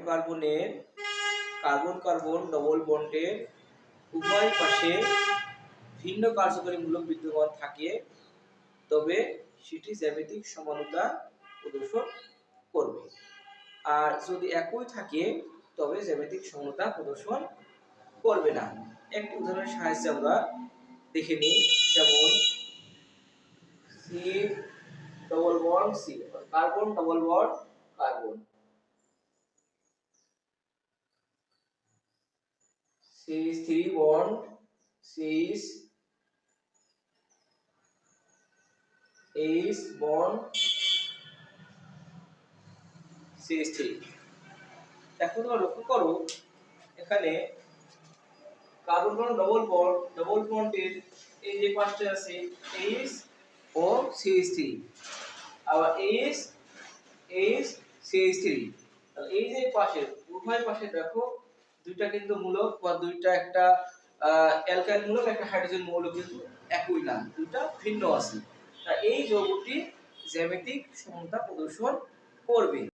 হাইড্রোকার্বনের carbon carbon double বন্ডের উভয় পাশে ভিন্ন কার্যকরী মূলক বিদ্যমান থাকে, তবে সেটি জ্যামিতিক সমানতা প্রদর্শন করবে। আর যদি একই থাকে, তবে জ্যামিতিক সমতা প্রদর্শন করবে না। একটি উদাহরণের সাহায্যে আমরা দেখে নিই, যেমন C double bond C carbon double bond carbon series three bond series H bond series three এখন তোমরা লক্ষ্য করো, এখানে carbon carbon double bond double বন্ডের এই যে পাঁচটা আছে এইচ ও সিএইচ থ্রি আবার এইচ এইচ সিএইচ থ্রি তাহলে এই যে পাশে উভয় পাশে দেখো দুইটা কিন্তু মূলক বা দুইটা একটা অ্যালকাইল মূলক একটা হাইড্রোজেন মৌলক কিন্তু একই না, দুইটা ভিন্ন আছে। তা এই যৌগটি জ্যামিতিক সমতা প্রদর্শন করবে।